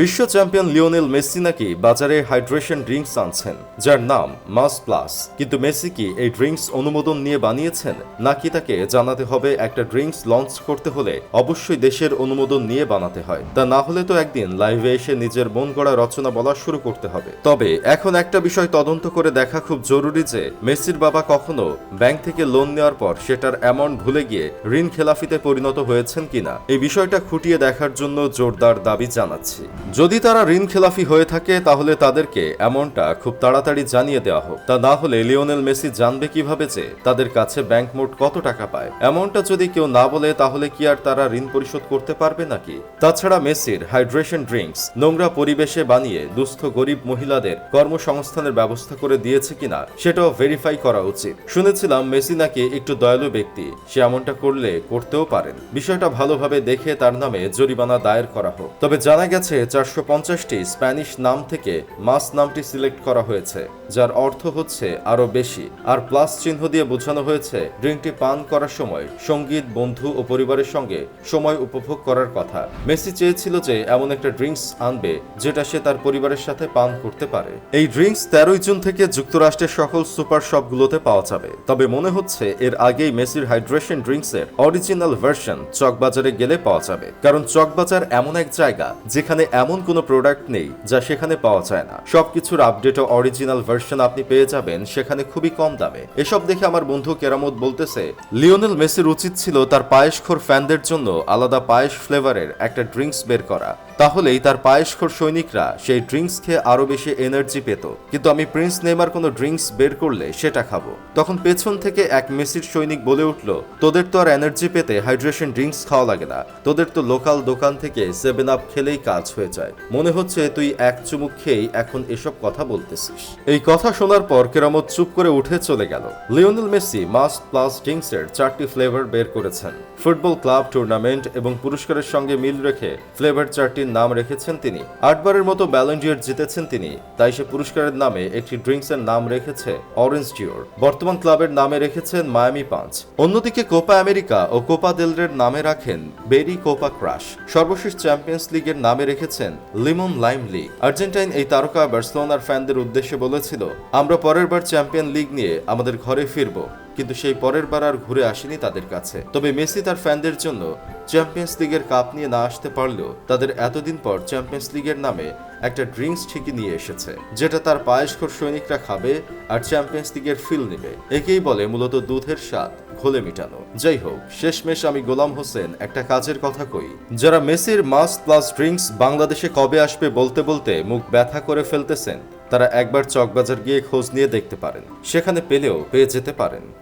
বিশ্ব champion Lionel Messi নাকি বাজারে হাইড্রেশন ড্রিঙ্কস আনছেন, যার নাম মাস প্লাস। কিন্তু মেসি কি এই ড্রিঙ্কস অনুমোদন নিয়ে বানিয়েছেন? নাকি তাকে জানাতে হবে একটা ড্রিঙ্কস লঞ্চ করতে হলে অবশ্যই দেশের অনুমোদন নিয়ে বানাতে হয়। তা না হলে তো একদিন লাইভে এসে নিজের মন গড়া রচনা বলা শুরু করতে হবে। তবে এখন একটা বিষয় তদন্ত করে দেখা খুব জরুরি যে, মেসির বাবা কখনো ব্যাংক থেকে লোন নেওয়ার পর সেটার অ্যামাউন্ট ভুলে গিয়ে ঋণ খেলাফিতে পরিণত হয়েছেন কিনা, এই বিষয়টা খুঁটিয়ে দেখার জন্য জোরদার দাবি জানাচ্ছি। যদি তারা ঋণ খেলাফি হয়ে থাকে, তাহলে তাদেরকে এমনটা খুব তাড়াতাড়ি জানিয়ে দেওয়া হোক। তা না হলে লিওনেল মেসি জানবে কীভাবে যে তাদের কাছে ব্যাংক মোট কত টাকা পায়। এমনটা যদি কেউ না বলে, তাহলে কি আর তারা ঋণ পরিশোধ করতে পারবে নাকি? তাছাড়া মেসির হাইড্রেশন ড্রিঙ্কস নোংরা পরিবেশে বানিয়ে দুস্থ গরিব মহিলাদের কর্মসংস্থানের ব্যবস্থা করে দিয়েছে কিনা, সেটাও ভেরিফাই করা উচিত। শুনেছিলাম মেসি নাকি একটু দয়ালু ব্যক্তি, সে এমনটা করলে করতেও পারেন। বিষয়টা ভালোভাবে দেখে তার নামে জরিমানা দায়ের করা হোক। তবে জানা গেছে চারশো পঞ্চাশটি স্প্যানিশ নাম থেকে মাস নামটি সিলেক্ট করা হয়েছে। যার অর্থ হচ্ছে আরও বেশি। আর প্লাস চিহ্ন দিয়ে বোঝানো হয়েছে, ড্রিঙ্কটি পান করার সময় সংগীত, বন্ধু ও পরিবারের সঙ্গে সময় উপভোগ করার কথা। মেসি চেয়েছিল যে এমন একটা ড্রিঙ্কস আনবে যেটা সে তার পরিবারের সাথে পান করতে পারে। এই ড্রিঙ্কস তেরোই জুন থেকে যুক্তরাষ্ট্রের সকল সুপার শপগুলোতে পাওয়া যাবে। তবে মনে হচ্ছে এর আগেই মেসির হাইড্রেশন ড্রিঙ্কসের অরিজিনাল ভার্সন চকবাজারে গেলে পাওয়া যাবে। কারণ চকবাজার এমন এক জায়গা যেখানে এমন কোনো প্রোডাক্ট নেই যা সেখানে পাওয়া যায় না। সবকিছুর আপডেট ও অরিজিনাল ভার্সন আপনি পেয়ে যাবেন, সেখানে খুবই কম দামে। এসব দেখে আমার বন্ধু কেরামত বলতেছে, লিওনেল মেসির উচিত ছিল তার পায়েসখোর ফ্যানদের জন্য আলাদা পায়েস ফ্লেভারের একটা ড্রিঙ্কস বের করা। তাহলেই তার পায়েসখোর সৈনিকরা সেই ড্রিঙ্কস খেয়ে আরও বেশি এনার্জি পেত। কিন্তু আমি প্রিন্স নেইমার কোনো ড্রিঙ্কস বের করলে সেটা খাব। তখন পেছন থেকে এক মেসির সৈনিক বলে উঠল, তোদের তো আর এনার্জি পেতে হাইড্রেশন ড্রিঙ্কস খাওয়া লাগে না। তোদের তো লোকাল দোকান থেকে সেভেন আপ খেলেই কাজ হয়ে যায়। মনে হচ্ছে তুই এক চুমুক খেয়েই এখন এসব কথা বলতেছিস। এই কথা শোনার পর কেরামত চুপ করে উঠে চলে গেল। লিওনেল মেসি মাস প্লাস ড্রিঙ্কসের চারটি ফ্লেভার বের করেছেন। ফুটবল ক্লাব, টুর্নামেন্ট এবং পুরস্কারের সঙ্গে মিল রেখে ফ্লেভার চারটির নাম রেখেছেন তিনি। আটবারের মতো ব্যালেন্ডিয়ার জিতেছেন তিনি, তাই সে পুরস্কারের নামে একটি ড্রিঙ্কসের নাম রেখেছে অরেঞ্জ ডিওর বর্তমান ক্লাবের নামে রেখেছেন মায়ামি পাঁচ অন্যদিকে কোপা আমেরিকা ও কোপা দেলরের নামে রাখেন বেরি কোপা ক্রাশ সর্বশেষ চ্যাম্পিয়ন্স লিগের নামে রেখেছেন লিমন লাইম লিগ আর্জেন্টাইন এই তারকা বার্সেলোনার ফ্যানদের উদ্দেশ্যে বলেছিল, আমরা পরের বার চ্যাম্পিয়ন লিগ নিয়ে আমাদের ঘরে ফিরবো, কিন্তু সেই পরের বার আর ঘুরে আসেনি তাদের কাছে। তবে মেসি তার ফ্যানদের জন্য চ্যাম্পিয়ন্স লিগের কাপ নিয়ে না আসতে পারলেও তাদের এতদিন পর চ্যাম্পিয়ন্স লিগের নামে একটা ড্রিঙ্কস ঠিকই নিয়ে এসেছে, যেটা তার পায়েসখোর সৈনিকরা খাবে আর চ্যাম্পিয়ন্স লিগের ফিল নেবে। একেই বলে মূলত দুধের স্বাদ, ঘোলে মিটানো। যাই হোক, শেষমেশ আমি গোলাম হোসেন একটা কাজের কথা কই। যারা মেসির মাস প্লাস ড্রিঙ্কস বাংলাদেশে কবে আসবে বলতে বলতে মুখ ব্যথা করে ফেলতেছেন তারা একবার চকবাজার গিয়ে খোঁজ নিয়ে দেখতে পারেন। সেখানে পেলেও পেয়ে যেতে পারেন।